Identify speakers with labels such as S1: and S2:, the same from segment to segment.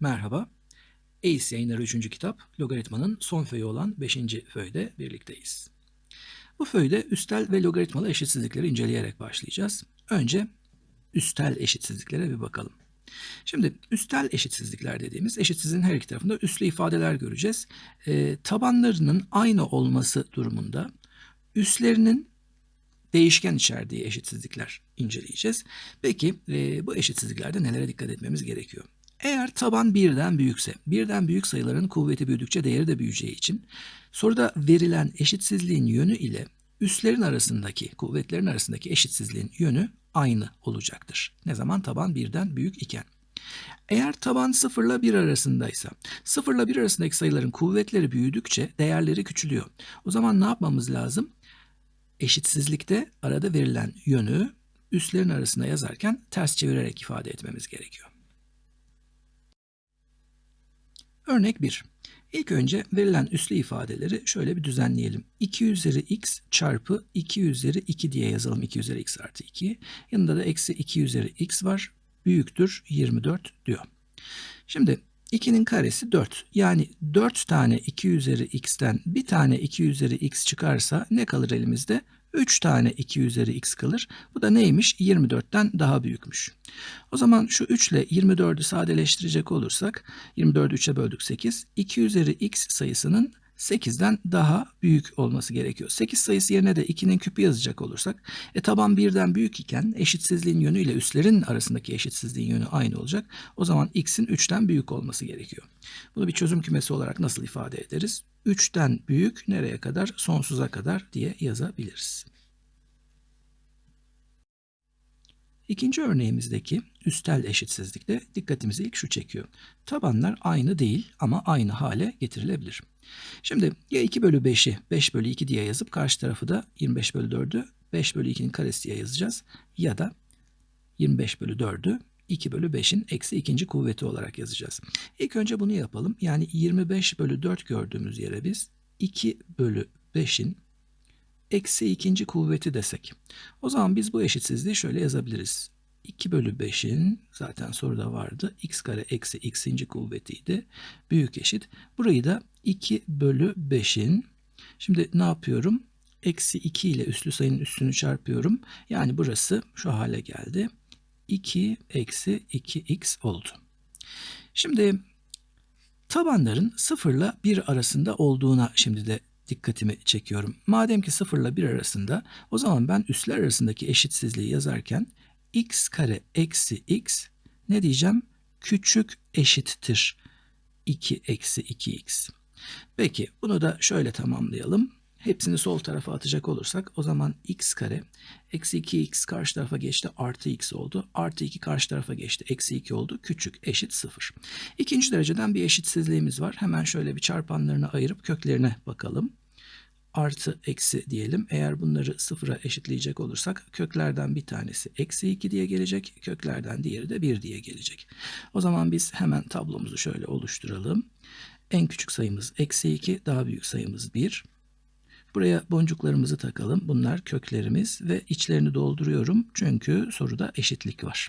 S1: Merhaba. ACE yayınları 3. kitap, logaritmanın son föyü olan 5. föyde birlikteyiz. Bu föyde üstel ve logaritmalı eşitsizlikleri inceleyerek başlayacağız. Önce üstel eşitsizliklere bir bakalım. Şimdi üstel eşitsizlikler dediğimiz eşitsizliğin her iki tarafında üslü ifadeler göreceğiz. Ee, tabanlarının aynı olması durumunda üslerinin değişken içerdiği eşitsizlikler inceleyeceğiz. Peki e, bu eşitsizliklerde nelere dikkat etmemiz gerekiyor? Eğer taban birden büyükse, birden büyük sayıların kuvveti büyüdükçe değeri de büyüyeceği için soruda verilen eşitsizliğin yönü ile üslerin arasındaki, kuvvetlerin arasındaki eşitsizliğin yönü aynı olacaktır. Ne zaman taban birden büyük iken. Eğer taban 0 ile 1 arasındaysa, 0 ile 1 arasındaki sayıların kuvvetleri büyüdükçe değerleri küçülüyor. O zaman ne yapmamız lazım? Eşitsizlikte arada verilen yönü üslerin arasında yazarken ters çevirerek ifade etmemiz gerekiyor. Örnek 1. İlk önce verilen üslü ifadeleri şöyle bir düzenleyelim. 2 üzeri x çarpı 2 üzeri 2 diye yazalım. 2 üzeri x artı 2. Yanında da eksi 2 üzeri x var. Büyüktür 24 diyor. Şimdi 2'nin karesi 4. Yani 4 tane 2 üzeri x'ten bir tane 2 üzeri x çıkarsa ne kalır elimizde? 3 tane 2 üzeri x kalır. Bu da neymiş? 24'ten daha büyükmüş. O zaman şu 3 ile 24'ü sadeleştirecek olursak 24'ü 3'e böldük 8. 2 üzeri x sayısının 8'den daha büyük olması gerekiyor. 8 sayısı yerine de 2'nin küpü yazacak olursak e, taban 1'den büyük iken eşitsizliğin yönü ile üslerin arasındaki eşitsizliğin yönü aynı olacak. O zaman x'in 3'ten büyük olması gerekiyor. Bunu bir çözüm kümesi olarak nasıl ifade ederiz? 3'ten büyük nereye kadar? Sonsuza kadar diye yazabiliriz. İkinci örneğimizdeki üstel eşitsizlikte dikkatimizi ilk şu çekiyor. Tabanlar aynı değil ama aynı hale getirilebilir. Şimdi ya 2 bölü 5'i 5 bölü 2 diye yazıp karşı tarafı da 25 bölü 4'ü 5 bölü 2'nin karesi diye yazacağız. Ya da 25 bölü 4'ü 2 bölü 5'in eksi ikinci kuvveti olarak yazacağız. İlk önce bunu yapalım. Yani 25 bölü 4 gördüğümüz yere biz 2 bölü 5'in eksi ikinci kuvveti desek. O zaman biz bu eşitsizliği şöyle yazabiliriz. 2 bölü 5'in zaten soruda vardı. x kare eksi x'inci kuvvetiydi. Büyük eşit. Burayı da 2 bölü 5'in şimdi ne yapıyorum? Eksi 2 ile üslü sayının üstünü çarpıyorum. Yani burası şu hale geldi. 2 eksi 2x oldu. Şimdi tabanların 0 ile 1 arasında olduğuna şimdi de dikkatimi çekiyorum. Madem ki 0 ile 1 arasında o zaman ben üsler arasındaki eşitsizliği yazarken x kare eksi x ne diyeceğim? Küçük eşittir 2 eksi 2x. Peki bunu da şöyle tamamlayalım. Hepsini sol tarafa atacak olursak o zaman x kare eksi 2x karşı tarafa geçti artı x oldu. Artı 2 karşı tarafa geçti eksi 2 oldu. Küçük eşit 0. İkinci dereceden bir eşitsizliğimiz var. Hemen şöyle bir çarpanlarını ayırıp köklerine bakalım. Artı eksi diyelim. Eğer bunları sıfıra eşitleyecek olursak köklerden bir tanesi eksi 2 diye gelecek. Köklerden diğeri de 1 diye gelecek. O zaman biz hemen tablomuzu şöyle oluşturalım. En küçük sayımız eksi 2, daha büyük sayımız 1. Buraya boncuklarımızı takalım. Bunlar köklerimiz ve içlerini dolduruyorum. Çünkü soruda eşitlik var.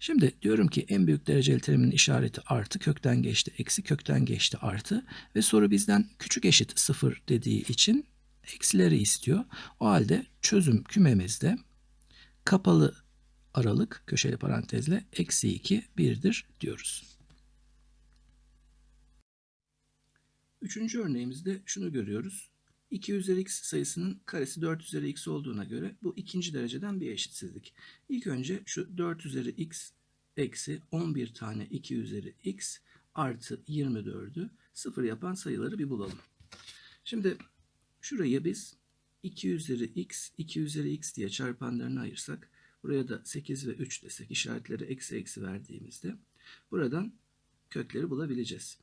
S1: Şimdi diyorum ki en büyük dereceli terimin işareti artı kökten geçti eksi kökten geçti artı ve soru bizden küçük eşit sıfır dediği için eksileri istiyor. O halde çözüm kümemizde kapalı aralık köşeli parantezle eksi 2 birdir diyoruz. Üçüncü örneğimizde şunu görüyoruz. 2 üzeri x sayısının karesi 4 üzeri x olduğuna göre bu ikinci dereceden bir eşitsizlik. İlk önce şu 4 üzeri x eksi 11 tane 2 üzeri x artı 24'ü sıfır yapan sayıları bir bulalım. Şimdi şurayı biz 2 üzeri x, 2 üzeri x diye çarpanlarını ayırsak, buraya da 8 ve 3 desek, işaretleri eksi eksi verdiğimizde buradan kökleri bulabileceğiz.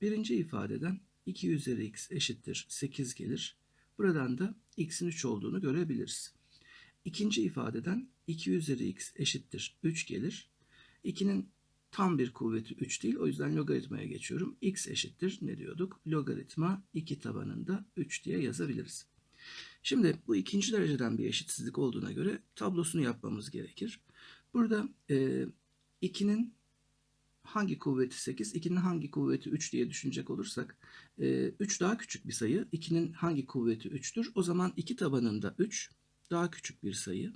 S1: Birinci ifadeden 2 üzeri x eşittir 8 gelir. Buradan da x'in 3 olduğunu görebiliriz. İkinci ifadeden 2 üzeri x eşittir 3 gelir. 2'nin tam bir kuvveti 3 değil. O yüzden logaritmaya geçiyorum. x eşittir ne diyorduk? Logaritma 2 tabanında 3 diye yazabiliriz. Şimdi bu ikinci dereceden bir eşitsizlik olduğuna göre tablosunu yapmamız gerekir. Burada e, 2'nin hangi kuvveti 8, 2'nin hangi kuvveti 3 diye düşünecek olursak 3 daha küçük bir sayı, 2'nin hangi kuvveti 3'tür? O zaman 2 tabanında 3 daha küçük bir sayı.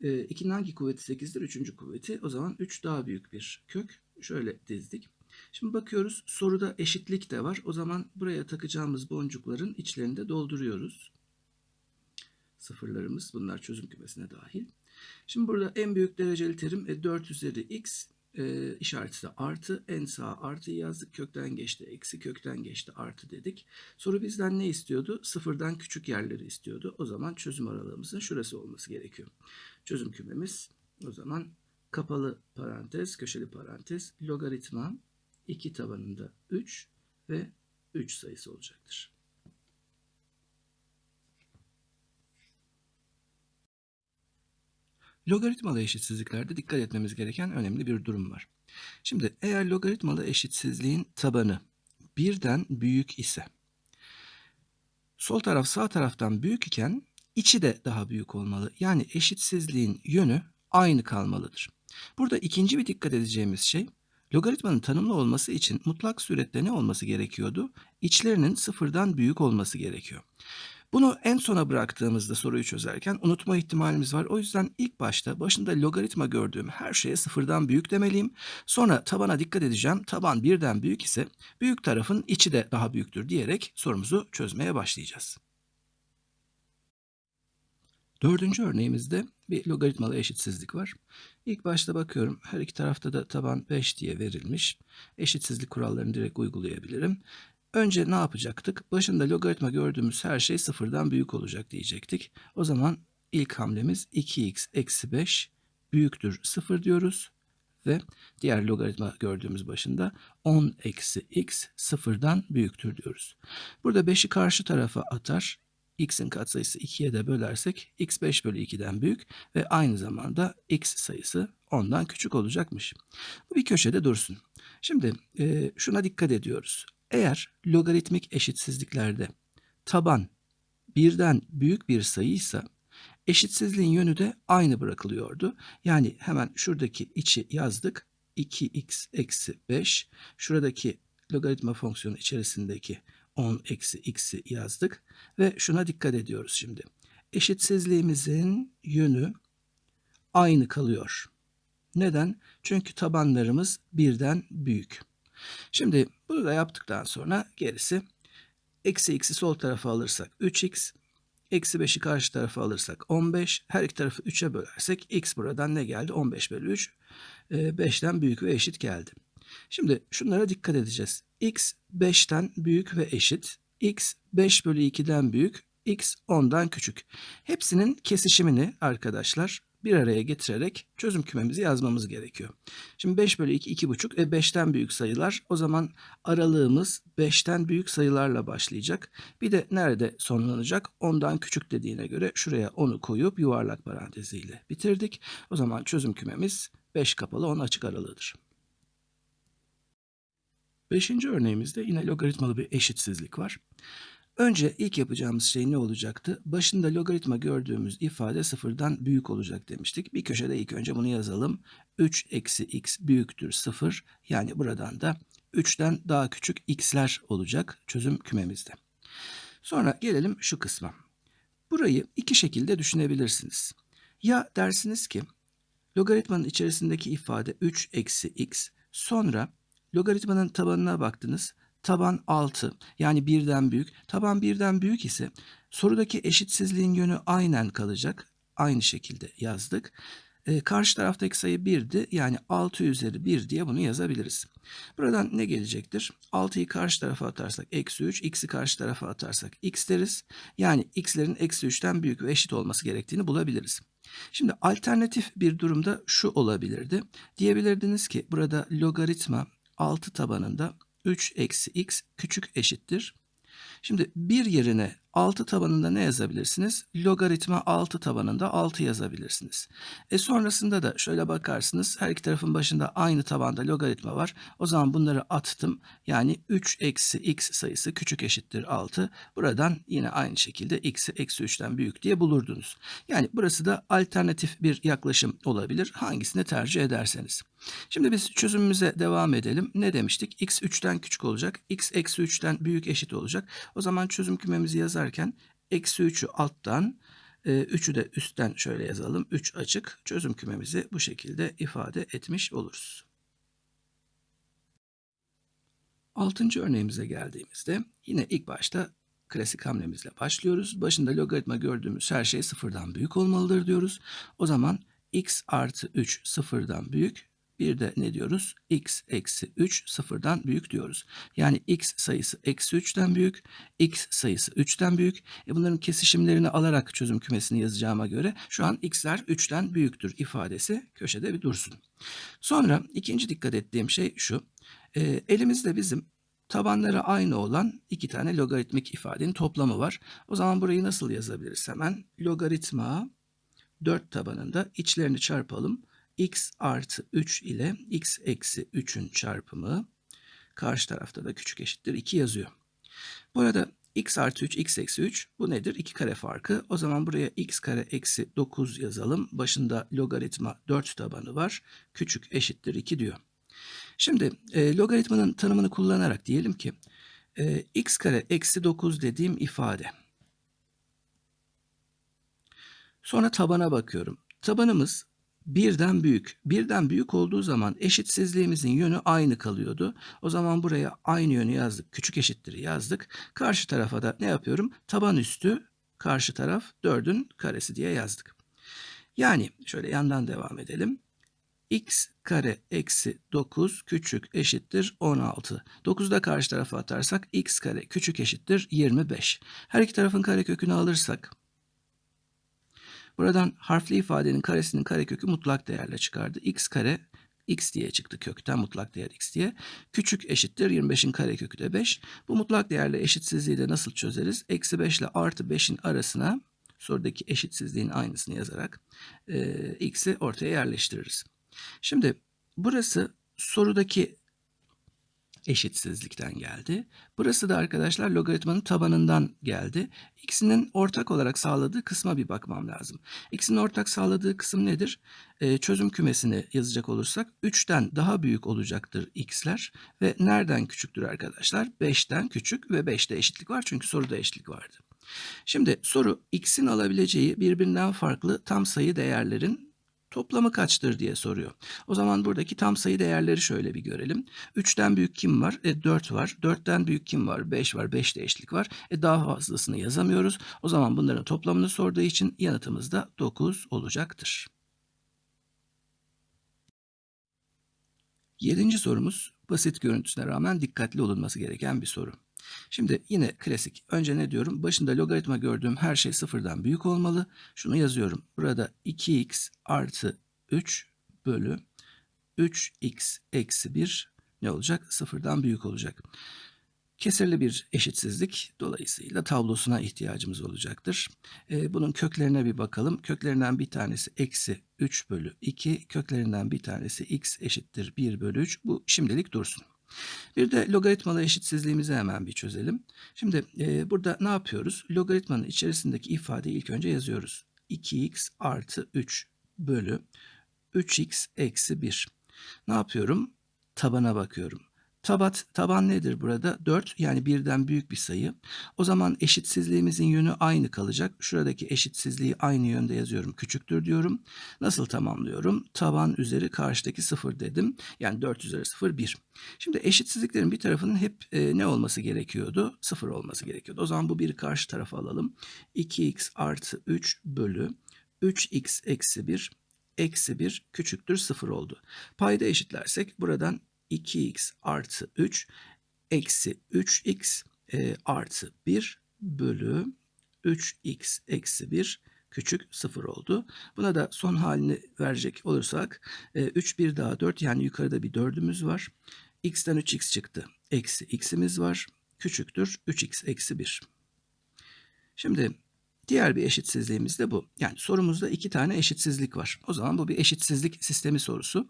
S1: 2'nin hangi kuvveti 8'dir? 3. kuvveti. O zaman 3 daha büyük bir kök. Şöyle dizdik. Şimdi bakıyoruz soruda eşitlik de var. O zaman buraya takacağımız boncukların içlerini de dolduruyoruz. Sıfırlarımız bunlar çözüm kümesine dahil. Şimdi burada en büyük dereceli terim 4 üzeri x e, işareti de artı. En sağ artıyı yazdık. Kökten geçti. Eksi kökten geçti. Artı dedik. Soru bizden ne istiyordu? Sıfırdan küçük yerleri istiyordu. O zaman çözüm aralığımızın şurası olması gerekiyor. Çözüm kümemiz o zaman kapalı parantez, köşeli parantez, logaritma 2 tabanında 3 ve 3 sayısı olacaktır. Logaritmalı eşitsizliklerde dikkat etmemiz gereken önemli bir durum var. Şimdi eğer logaritmalı eşitsizliğin tabanı birden büyük ise sol taraf sağ taraftan büyük iken içi de daha büyük olmalı. Yani eşitsizliğin yönü aynı kalmalıdır. Burada ikinci bir dikkat edeceğimiz şey logaritmanın tanımlı olması için mutlak surette ne olması gerekiyordu? İçlerinin sıfırdan büyük olması gerekiyor. Bunu en sona bıraktığımızda soruyu çözerken unutma ihtimalimiz var. O yüzden ilk başta başında logaritma gördüğüm her şeye sıfırdan büyük demeliyim. Sonra tabana dikkat edeceğim. Taban birden büyük ise büyük tarafın içi de daha büyüktür diyerek sorumuzu çözmeye başlayacağız. Dördüncü örneğimizde bir logaritmalı eşitsizlik var. İlk başta bakıyorum her iki tarafta da taban 5 diye verilmiş. Eşitsizlik kurallarını direkt uygulayabilirim. Önce ne yapacaktık? Başında logaritma gördüğümüz her şey sıfırdan büyük olacak diyecektik. O zaman ilk hamlemiz 2x eksi 5 büyüktür 0 diyoruz. Ve diğer logaritma gördüğümüz başında 10 eksi x sıfırdan büyüktür diyoruz. Burada 5'i karşı tarafa atar. x'in katsayısı 2'ye de bölersek x 5 bölü 2'den büyük ve aynı zamanda x sayısı 10'dan küçük olacakmış. Bu bir köşede dursun. Şimdi e, şuna dikkat ediyoruz. Eğer logaritmik eşitsizliklerde taban birden büyük bir sayıysa eşitsizliğin yönü de aynı bırakılıyordu. Yani hemen şuradaki içi yazdık. 2x eksi 5. Şuradaki logaritma fonksiyonu içerisindeki 10 eksi x'i yazdık. Ve şuna dikkat ediyoruz şimdi. Eşitsizliğimizin yönü aynı kalıyor. Neden? Çünkü tabanlarımız birden büyük. Şimdi bunu da yaptıktan sonra gerisi eksi x'i sol tarafa alırsak 3x, eksi 5'i karşı tarafa alırsak 15, her iki tarafı 3'e bölersek x buradan ne geldi? 15 bölü 3, 5'ten büyük ve eşit geldi. Şimdi şunlara dikkat edeceğiz. x 5'ten büyük ve eşit, x 5 bölü 2'den büyük, x 10'dan küçük. Hepsinin kesişimini arkadaşlar bir araya getirerek çözüm kümemizi yazmamız gerekiyor. Şimdi 5 bölü 2, 2,5 ve 5'ten büyük sayılar. O zaman aralığımız 5'ten büyük sayılarla başlayacak. Bir de nerede sonlanacak? 10'dan küçük dediğine göre şuraya 10'u koyup yuvarlak paranteziyle bitirdik. O zaman çözüm kümemiz 5 kapalı 10 açık aralığıdır. Beşinci örneğimizde yine logaritmalı bir eşitsizlik var. Önce ilk yapacağımız şey ne olacaktı? Başında logaritma gördüğümüz ifade sıfırdan büyük olacak demiştik. Bir köşede ilk önce bunu yazalım. 3 eksi x büyüktür 0. Yani buradan da 3'ten daha küçük x'ler olacak çözüm kümemizde. Sonra gelelim şu kısma. Burayı iki şekilde düşünebilirsiniz. Ya dersiniz ki logaritmanın içerisindeki ifade 3 eksi x sonra logaritmanın tabanına baktınız taban 6 yani birden büyük. Taban birden büyük ise sorudaki eşitsizliğin yönü aynen kalacak. Aynı şekilde yazdık. Ee, karşı taraftaki sayı 1'di. Yani 6 üzeri 1 diye bunu yazabiliriz. Buradan ne gelecektir? 6'yı karşı tarafa atarsak eksi 3, x'i karşı tarafa atarsak x deriz. Yani x'lerin eksi 3'ten büyük ve eşit olması gerektiğini bulabiliriz. Şimdi alternatif bir durumda şu olabilirdi. Diyebilirdiniz ki burada logaritma 6 tabanında 3 eksi x küçük eşittir. Şimdi bir yerine 6 tabanında ne yazabilirsiniz? Logaritma 6 tabanında 6 yazabilirsiniz. E sonrasında da şöyle bakarsınız her iki tarafın başında aynı tabanda logaritma var. O zaman bunları attım. Yani 3 eksi x sayısı küçük eşittir 6. Buradan yine aynı şekilde x'i eksi 3'ten büyük diye bulurdunuz. Yani burası da alternatif bir yaklaşım olabilir. Hangisini tercih ederseniz. Şimdi biz çözümümüze devam edelim. Ne demiştik? x 3'ten küçük olacak. x eksi 3'ten büyük eşit olacak. O zaman çözüm kümemizi yazarken eksi 3'ü alttan, 3'ü de üstten şöyle yazalım. 3 açık. Çözüm kümemizi bu şekilde ifade etmiş oluruz. Altıncı örneğimize geldiğimizde yine ilk başta klasik hamlemizle başlıyoruz. Başında logaritma gördüğümüz her şey sıfırdan büyük olmalıdır diyoruz. O zaman x artı 3 sıfırdan büyük. Bir de ne diyoruz? x eksi 3 sıfırdan büyük diyoruz. Yani x sayısı eksi 3'ten büyük, x sayısı 3'ten büyük. E bunların kesişimlerini alarak çözüm kümesini yazacağıma göre şu an x'ler 3'ten büyüktür ifadesi köşede bir dursun. Sonra ikinci dikkat ettiğim şey şu. E, elimizde bizim tabanları aynı olan iki tane logaritmik ifadenin toplamı var. O zaman burayı nasıl yazabiliriz hemen? Logaritma 4 tabanında içlerini çarpalım. X artı 3 ile x eksi 3'ün çarpımı karşı tarafta da küçük eşittir 2 yazıyor. Bu arada x artı 3, x eksi 3 bu nedir? 2 kare farkı. O zaman buraya x kare eksi 9 yazalım. Başında logaritma 4 tabanı var. Küçük eşittir 2 diyor. Şimdi e, logaritmanın tanımını kullanarak diyelim ki e, x kare eksi 9 dediğim ifade. Sonra tabana bakıyorum. Tabanımız birden büyük. Birden büyük olduğu zaman eşitsizliğimizin yönü aynı kalıyordu. O zaman buraya aynı yönü yazdık. Küçük eşittir yazdık. Karşı tarafa da ne yapıyorum? Taban üstü karşı taraf 4'ün karesi diye yazdık. Yani şöyle yandan devam edelim x kare eksi 9 küçük eşittir 16. 9'u da karşı tarafa atarsak x kare küçük eşittir 25. Her iki tarafın karekökünü alırsak buradan harfli ifadenin karesinin karekökü mutlak değerle çıkardı. x kare x diye çıktı kökten mutlak değer x diye. Küçük eşittir 25'in karekökü de 5. Bu mutlak değerle eşitsizliği de nasıl çözeriz? Eksi 5 ile artı 5'in arasına sorudaki eşitsizliğin aynısını yazarak e, x'i ortaya yerleştiririz. Şimdi burası sorudaki eşitsizlikten geldi. Burası da arkadaşlar logaritmanın tabanından geldi. İkisinin ortak olarak sağladığı kısma bir bakmam lazım. İkisinin ortak sağladığı kısım nedir? Ee, çözüm kümesini yazacak olursak 3'ten daha büyük olacaktır x'ler ve nereden küçüktür arkadaşlar? 5'ten küçük ve 5'te eşitlik var çünkü soruda eşitlik vardı. Şimdi soru x'in alabileceği birbirinden farklı tam sayı değerlerin toplamı kaçtır diye soruyor. O zaman buradaki tam sayı değerleri şöyle bir görelim. 3'ten büyük kim var? E 4 var. 4'ten büyük kim var? 5 var. 5'te eşitlik var. E daha fazlasını yazamıyoruz. O zaman bunların toplamını sorduğu için yanıtımız da 9 olacaktır. Yedinci sorumuz basit görüntüsüne rağmen dikkatli olunması gereken bir soru. Şimdi yine klasik. Önce ne diyorum? Başında logaritma gördüğüm her şey sıfırdan büyük olmalı. Şunu yazıyorum. Burada 2x artı 3 bölü 3x eksi 1 ne olacak? Sıfırdan büyük olacak. Kesirli bir eşitsizlik dolayısıyla tablosuna ihtiyacımız olacaktır. Ee, bunun köklerine bir bakalım. Köklerinden bir tanesi eksi 3 bölü 2, köklerinden bir tanesi x eşittir 1 bölü 3. Bu şimdilik dursun. Bir de logaritmalı eşitsizliğimizi hemen bir çözelim. Şimdi e, burada ne yapıyoruz? Logaritmanın içerisindeki ifadeyi ilk önce yazıyoruz. 2x artı 3 bölü 3x eksi 1. Ne yapıyorum? Tabana bakıyorum. Tabat, taban nedir burada? 4 yani birden büyük bir sayı. O zaman eşitsizliğimizin yönü aynı kalacak. Şuradaki eşitsizliği aynı yönde yazıyorum. Küçüktür diyorum. Nasıl tamamlıyorum? Taban üzeri karşıdaki 0 dedim. Yani 4 üzeri 0 1. Şimdi eşitsizliklerin bir tarafının hep e, ne olması gerekiyordu? 0 olması gerekiyordu. O zaman bu bir karşı tarafa alalım. 2x artı 3 bölü 3x eksi 1 eksi 1 küçüktür 0 oldu. Payda eşitlersek buradan 2x artı 3 eksi 3x e, artı 1 bölü 3x eksi 1 küçük 0 oldu. Buna da son halini verecek olursak e, 3 1 daha 4 yani yukarıda bir 4'ümüz var. x'ten 3x çıktı. Eksi x'imiz var. Küçüktür 3x eksi 1. Şimdi diğer bir eşitsizliğimiz de bu. Yani sorumuzda iki tane eşitsizlik var. O zaman bu bir eşitsizlik sistemi sorusu.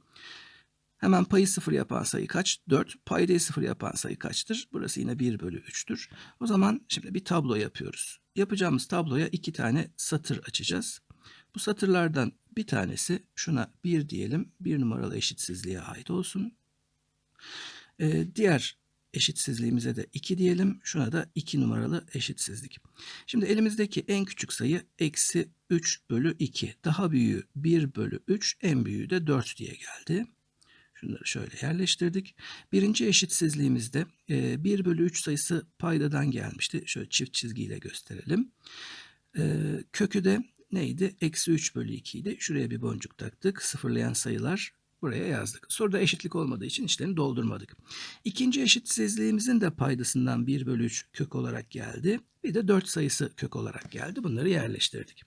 S1: Hemen payı sıfır yapan sayı kaç? 4. Paydayı sıfır yapan sayı kaçtır? Burası yine 1 bölü 3'tür. O zaman şimdi bir tablo yapıyoruz. Yapacağımız tabloya iki tane satır açacağız. Bu satırlardan Bir tanesi şuna 1 diyelim. 1 numaralı eşitsizliğe ait olsun. Ee, diğer eşitsizliğimize de 2 diyelim. Şuna da 2 numaralı eşitsizlik. Şimdi elimizdeki en küçük sayı eksi 3 bölü 2. Daha büyüğü 1 bölü 3. En büyüğü de 4 diye geldi. Şunları şöyle yerleştirdik. Birinci eşitsizliğimizde 1 bölü 3 sayısı paydadan gelmişti. Şöyle çift çizgiyle gösterelim. E, kökü de neydi? Eksi 3 bölü 2 idi. Şuraya bir boncuk taktık. Sıfırlayan sayılar buraya yazdık. Soruda eşitlik olmadığı için içlerini doldurmadık. İkinci eşitsizliğimizin de paydasından 1 bölü 3 kök olarak geldi. Bir de 4 sayısı kök olarak geldi. Bunları yerleştirdik.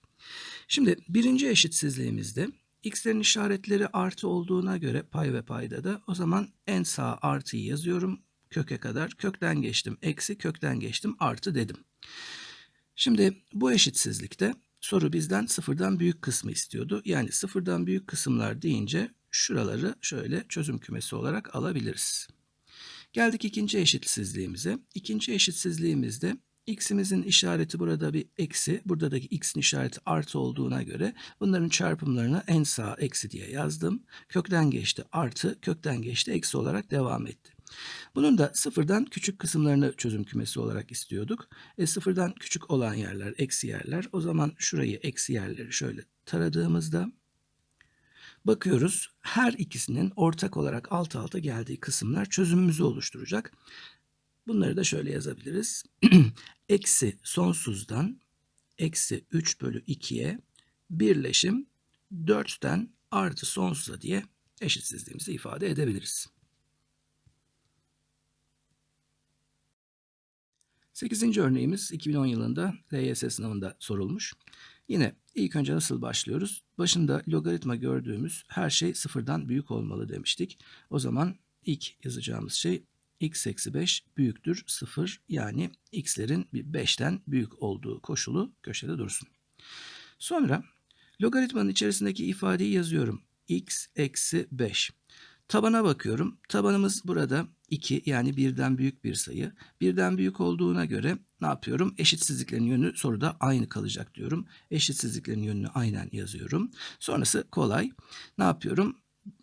S1: Şimdi birinci eşitsizliğimizde x'lerin işaretleri artı olduğuna göre pay ve payda da o zaman en sağ artıyı yazıyorum köke kadar. Kökten geçtim eksi kökten geçtim artı dedim. Şimdi bu eşitsizlikte soru bizden sıfırdan büyük kısmı istiyordu. Yani sıfırdan büyük kısımlar deyince şuraları şöyle çözüm kümesi olarak alabiliriz. Geldik ikinci eşitsizliğimize. İkinci eşitsizliğimizde x'imizin işareti burada bir eksi, buradaki x'in işareti artı olduğuna göre bunların çarpımlarını en sağ eksi diye yazdım. Kökten geçti artı, kökten geçti eksi olarak devam etti. Bunun da sıfırdan küçük kısımlarını çözüm kümesi olarak istiyorduk. E, sıfırdan küçük olan yerler eksi yerler. O zaman şurayı eksi yerleri şöyle taradığımızda bakıyoruz her ikisinin ortak olarak alt alta geldiği kısımlar çözümümüzü oluşturacak. Bunları da şöyle yazabiliriz. eksi sonsuzdan eksi 3 bölü 2'ye birleşim 4'ten artı sonsuza diye eşitsizliğimizi ifade edebiliriz. 8. örneğimiz 2010 yılında LYS sınavında sorulmuş. Yine ilk önce nasıl başlıyoruz? Başında logaritma gördüğümüz her şey sıfırdan büyük olmalı demiştik. O zaman ilk yazacağımız şey x eksi 5 büyüktür 0 yani x'lerin 5'ten büyük olduğu koşulu köşede dursun. Sonra logaritmanın içerisindeki ifadeyi yazıyorum. x eksi 5. Tabana bakıyorum. Tabanımız burada 2 yani birden büyük bir sayı. Birden büyük olduğuna göre ne yapıyorum? Eşitsizliklerin yönü soruda aynı kalacak diyorum. Eşitsizliklerin yönünü aynen yazıyorum. Sonrası kolay. Ne yapıyorum?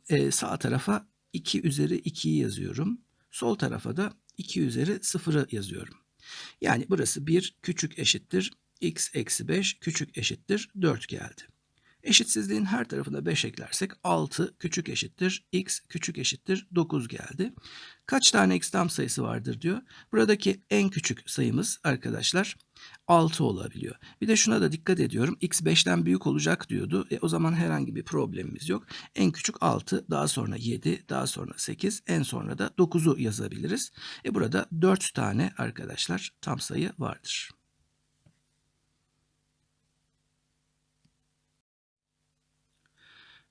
S1: Ee, sağ tarafa 2 üzeri 2'yi yazıyorum. Sol tarafa da 2 üzeri 0'ı yazıyorum. Yani burası 1 küçük eşittir x eksi 5 küçük eşittir 4 geldi. Eşitsizliğin her tarafına 5 eklersek 6 küçük eşittir x küçük eşittir 9 geldi. Kaç tane x tam sayısı vardır diyor. Buradaki en küçük sayımız arkadaşlar 6 olabiliyor. Bir de şuna da dikkat ediyorum. X 5'ten büyük olacak diyordu. E, o zaman herhangi bir problemimiz yok. En küçük 6, daha sonra 7, daha sonra 8, en sonra da 9'u yazabiliriz. E, burada 4 tane arkadaşlar tam sayı vardır.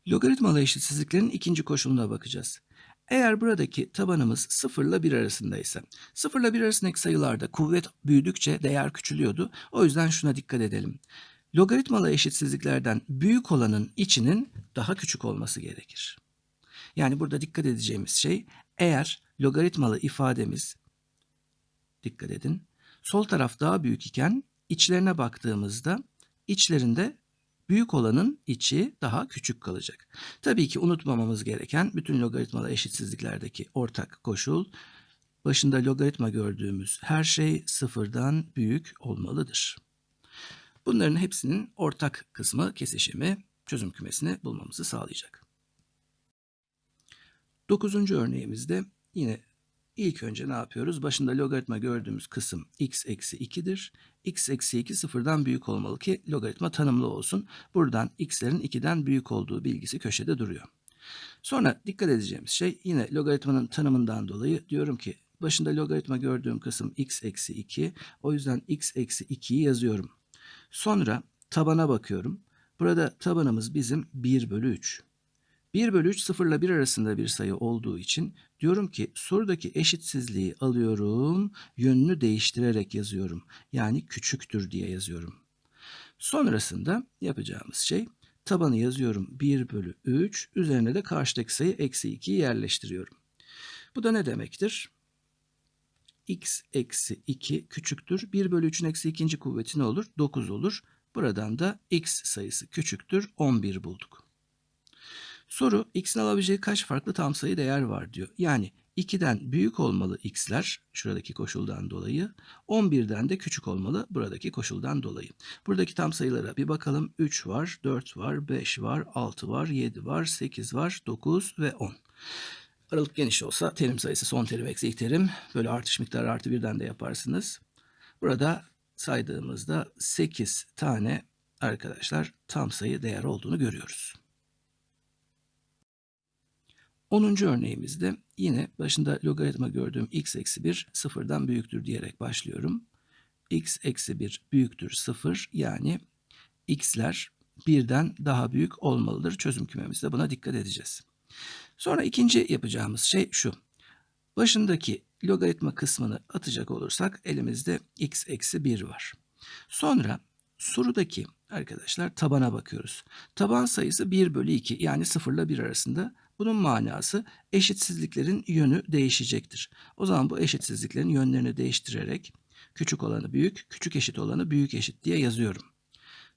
S1: Logaritmalı eşitsizliklerin ikinci koşuluna bakacağız. Eğer buradaki tabanımız 0 ile 1 arasındaysa, 0 ile 1 arasındaki sayılarda kuvvet büyüdükçe değer küçülüyordu. O yüzden şuna dikkat edelim. Logaritmalı eşitsizliklerden büyük olanın içinin daha küçük olması gerekir. Yani burada dikkat edeceğimiz şey eğer logaritmalı ifademiz dikkat edin sol taraf daha büyük iken içlerine baktığımızda içlerinde büyük olanın içi daha küçük kalacak. Tabii ki unutmamamız gereken bütün logaritmalı eşitsizliklerdeki ortak koşul başında logaritma gördüğümüz her şey sıfırdan büyük olmalıdır. Bunların hepsinin ortak kısmı kesişimi çözüm kümesini bulmamızı sağlayacak. Dokuzuncu örneğimizde yine İlk önce ne yapıyoruz? Başında logaritma gördüğümüz kısım x eksi 2'dir. x eksi 2 sıfırdan büyük olmalı ki logaritma tanımlı olsun. Buradan x'lerin 2'den büyük olduğu bilgisi köşede duruyor. Sonra dikkat edeceğimiz şey yine logaritmanın tanımından dolayı diyorum ki başında logaritma gördüğüm kısım x eksi 2. O yüzden x eksi 2'yi yazıyorum. Sonra tabana bakıyorum. Burada tabanımız bizim 1 bölü 3. 1 bölü 3 0 ile 1 arasında bir sayı olduğu için diyorum ki sorudaki eşitsizliği alıyorum, yönünü değiştirerek yazıyorum. Yani küçüktür diye yazıyorum. Sonrasında yapacağımız şey tabanı yazıyorum 1 bölü 3, üzerine de karşıdaki sayı eksi 2'yi yerleştiriyorum. Bu da ne demektir? x eksi 2 küçüktür. 1 bölü 3'ün eksi ikinci kuvveti ne olur? 9 olur. Buradan da x sayısı küçüktür 11 bulduk. Soru x'in alabileceği kaç farklı tam sayı değer var diyor. Yani 2'den büyük olmalı x'ler şuradaki koşuldan dolayı. 11'den de küçük olmalı buradaki koşuldan dolayı. Buradaki tam sayılara bir bakalım. 3 var, 4 var, 5 var, 6 var, 7 var, 8 var, 9 ve 10. Aralık geniş olsa terim sayısı son terim eksi ilk terim. Böyle artış miktarı artı birden de yaparsınız. Burada saydığımızda 8 tane arkadaşlar tam sayı değer olduğunu görüyoruz. 10. örneğimizde yine başında logaritma gördüğüm x eksi 1 sıfırdan büyüktür diyerek başlıyorum. x eksi 1 büyüktür 0 yani x'ler birden daha büyük olmalıdır. Çözüm kümemizde buna dikkat edeceğiz. Sonra ikinci yapacağımız şey şu. Başındaki logaritma kısmını atacak olursak elimizde x eksi 1 var. Sonra sorudaki arkadaşlar tabana bakıyoruz. Taban sayısı 1 bölü 2 yani 0 ile 1 arasında. Bunun manası eşitsizliklerin yönü değişecektir. O zaman bu eşitsizliklerin yönlerini değiştirerek küçük olanı büyük, küçük eşit olanı büyük eşit diye yazıyorum.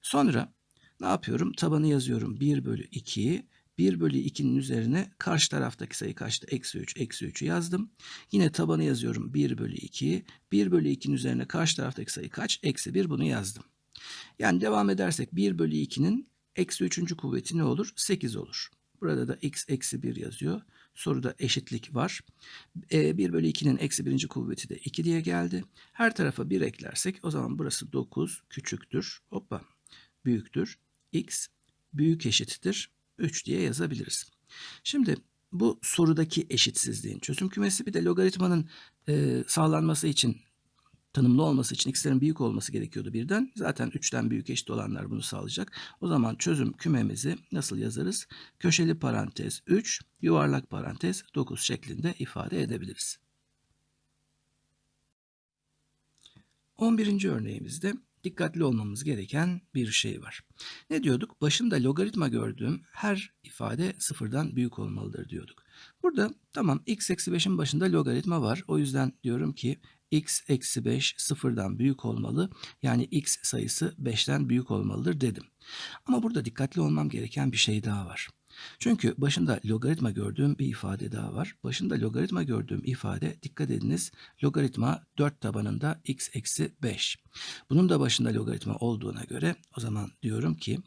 S1: Sonra ne yapıyorum? Tabanı yazıyorum 1 bölü 2'yi. 1 bölü 2'nin üzerine karşı taraftaki sayı kaçtı? Eksi 3, eksi 3'ü yazdım. Yine tabanı yazıyorum 1 bölü 2'yi. 1 bölü 2'nin üzerine karşı taraftaki sayı kaç? Eksi 1 bunu yazdım. Yani devam edersek 1 bölü 2'nin eksi 3. kuvveti ne olur? 8 olur. Burada da x eksi 1 yazıyor. Soruda eşitlik var. E, 1 bölü 2'nin eksi 1. kuvveti de 2 diye geldi. Her tarafa 1 eklersek o zaman burası 9 küçüktür. Hoppa büyüktür. x büyük eşittir 3 diye yazabiliriz. Şimdi bu sorudaki eşitsizliğin çözüm kümesi bir de logaritmanın e, sağlanması için tanımlı olması için x'lerin büyük olması gerekiyordu birden. Zaten 3'ten büyük eşit olanlar bunu sağlayacak. O zaman çözüm kümemizi nasıl yazarız? Köşeli parantez 3, yuvarlak parantez 9 şeklinde ifade edebiliriz. 11. örneğimizde dikkatli olmamız gereken bir şey var. Ne diyorduk? Başında logaritma gördüğüm her ifade sıfırdan büyük olmalıdır diyorduk. Burada tamam x eksi 5'in başında logaritma var. O yüzden diyorum ki x eksi 5 sıfırdan büyük olmalı. Yani x sayısı 5'ten büyük olmalıdır dedim. Ama burada dikkatli olmam gereken bir şey daha var. Çünkü başında logaritma gördüğüm bir ifade daha var. Başında logaritma gördüğüm ifade dikkat ediniz logaritma 4 tabanında x eksi 5. Bunun da başında logaritma olduğuna göre o zaman diyorum ki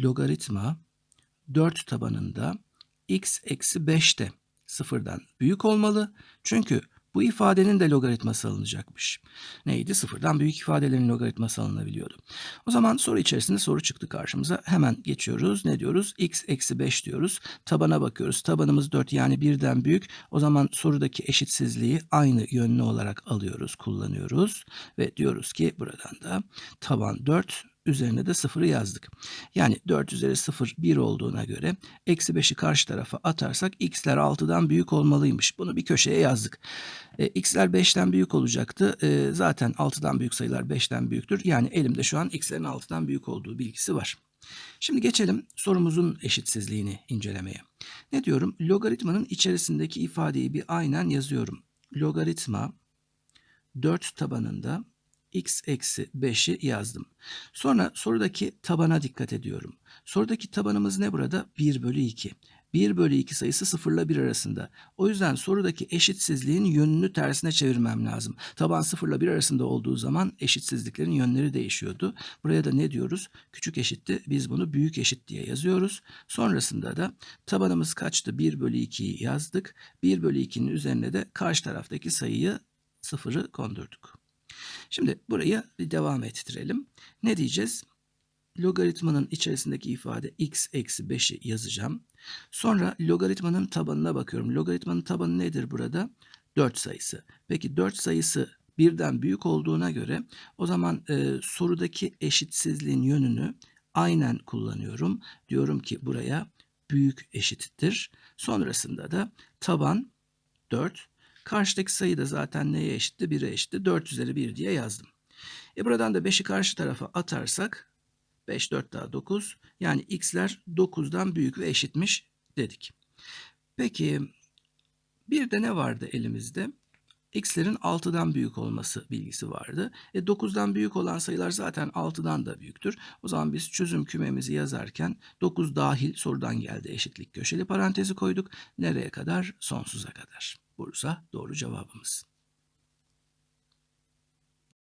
S1: logaritma 4 tabanında x eksi 5'te sıfırdan büyük olmalı. Çünkü bu ifadenin de logaritması alınacakmış. Neydi? Sıfırdan büyük ifadelerin logaritması alınabiliyordu. O zaman soru içerisinde soru çıktı karşımıza. Hemen geçiyoruz. Ne diyoruz? x eksi 5 diyoruz. Tabana bakıyoruz. Tabanımız 4 yani birden büyük. O zaman sorudaki eşitsizliği aynı yönlü olarak alıyoruz, kullanıyoruz. Ve diyoruz ki buradan da taban 4 üzerine de sıfırı yazdık. Yani 4 üzeri 0 1 olduğuna göre eksi 5'i karşı tarafa atarsak x'ler 6'dan büyük olmalıymış. Bunu bir köşeye yazdık. E, x'ler 5'ten büyük olacaktı. E, zaten 6'dan büyük sayılar 5'ten büyüktür. Yani elimde şu an x'lerin 6'dan büyük olduğu bilgisi var. Şimdi geçelim sorumuzun eşitsizliğini incelemeye. Ne diyorum? Logaritmanın içerisindeki ifadeyi bir aynen yazıyorum. Logaritma 4 tabanında x eksi 5'i yazdım. Sonra sorudaki tabana dikkat ediyorum. Sorudaki tabanımız ne burada? 1 bölü 2. 1 bölü 2 sayısı 0 ile 1 arasında. O yüzden sorudaki eşitsizliğin yönünü tersine çevirmem lazım. Taban 0 ile 1 arasında olduğu zaman eşitsizliklerin yönleri değişiyordu. Buraya da ne diyoruz? Küçük eşitti. Biz bunu büyük eşit diye yazıyoruz. Sonrasında da tabanımız kaçtı? 1 bölü 2'yi yazdık. 1 bölü 2'nin üzerine de karşı taraftaki sayıyı 0'ı kondurduk. Şimdi burayı bir devam ettirelim. Ne diyeceğiz? Logaritmanın içerisindeki ifade x eksi 5'i yazacağım. Sonra logaritmanın tabanına bakıyorum. Logaritmanın tabanı nedir burada? 4 sayısı. Peki 4 sayısı birden büyük olduğuna göre o zaman e, sorudaki eşitsizliğin yönünü aynen kullanıyorum. Diyorum ki buraya büyük eşittir. Sonrasında da taban 4 Karşıdaki sayı da zaten neye eşitti? 1'e eşitti. 4 üzeri 1 diye yazdım. E buradan da 5'i karşı tarafa atarsak 5, 4 daha 9. Yani x'ler 9'dan büyük ve eşitmiş dedik. Peki bir de ne vardı elimizde? X'lerin 6'dan büyük olması bilgisi vardı. E 9'dan büyük olan sayılar zaten 6'dan da büyüktür. O zaman biz çözüm kümemizi yazarken 9 dahil sorudan geldi eşitlik köşeli parantezi koyduk. Nereye kadar? Sonsuza kadar. Bursa doğru cevabımız.